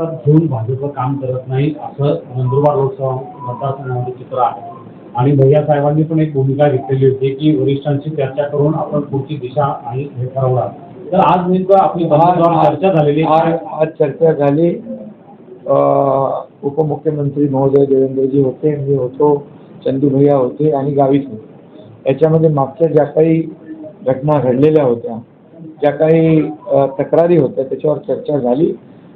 हातात घेऊन भाजप काम करत नाही असं नंदुरबार लोकसभा मतदारसंघामध्ये चित्र आहे. आणि भैया साहेबांनी पण एक भूमिका घेतलेली होती की वरिष्ठांशी चर्चा करून आपण पुढची दिशा आणि हे ठरवणार. तर आज नेमकं आपली चर्चा झालेली. आज चर्चा झाली. अं, उपमुख्यमंत्री महोदय देवेंद्रजी होते मी होतो चंदू भैया होते आणि गावीत होते. याच्यामध्ये मागच्या ज्या काही घटना घडलेल्या होत्या ज्या काही तक्रारी होत्या त्याच्यावर चर्चा झाली.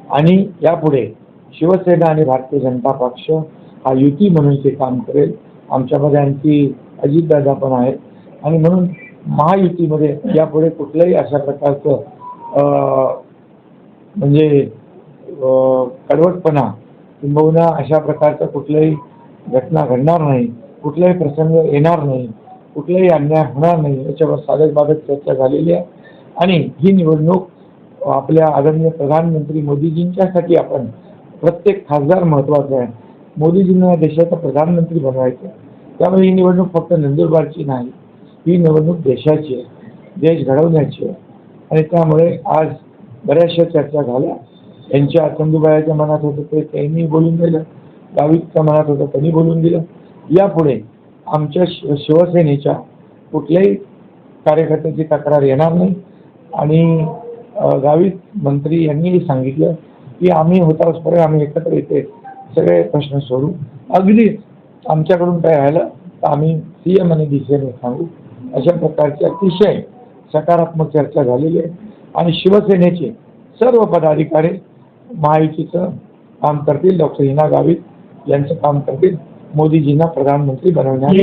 आणि यापुढे शिवसेना आणि भारतीय जनता पक्ष हा युती म्हणून ते काम करेल. आमच्यामध्ये आणखी अजितदादा पण आहेत. आणि म्हणून महायुतीमध्ये यापुढे कुठल्याही अशा प्रकारचं म्हणजे कडवटपणा किंबहुना अशा प्रकारचं कुठल्याही घटना घडणार नाही कुठलाही प्रसंग येणार नाही कुठलाही अन्याय होणार नाही याच्यावर साधक बाधक चर्चा झालेली आहे. आणि ही निवडणूक आपल्या आदरणीय प्रधानमंत्री मोदीजींच्यासाठी आपण प्रत्येक खासदार महत्त्वाचा आहे. मोदीजींना देशाचा प्रधानमंत्री बनवायचं. आहे. त्यामुळे ही निवडणूक फक्त नंदुरबारची नाही ही निवडणूक देशाची आहे देश घडवण्याची आहे. आणि त्यामुळे आज बऱ्याचशा चर्चा झाल्या. यांच्या चंदूबायाच्या मनात होतं ते त्यांनी बोलून दिलं. गावितच्या मनात होतं त्यांनी बोलून दिलं. यापुढे आमच्या शिव शिवसेनेच्या कुठल्याही कार्यकर्त्याची तक्रार येणार नाही. आणि गावीत मंत्री यांनीही सांगितलं की आम्ही होतासपर्यंत आम्ही एकत्र येते. सगळे प्रश्न सोडू. अगदीच आमच्याकडून काय राहिलं तर आम्ही सी एम आणि डी सी एम सांगू. अशा प्रकारची अतिशय सकारात्मक चर्चा झालेली आहे. आणि शिवसेनेचे सर्व पदाधिकारी महायुतीचं काम करतील. डॉक्टर हिना गावित यांचं काम करतील. मोदीजींना प्रधानमंत्री बनवण्यात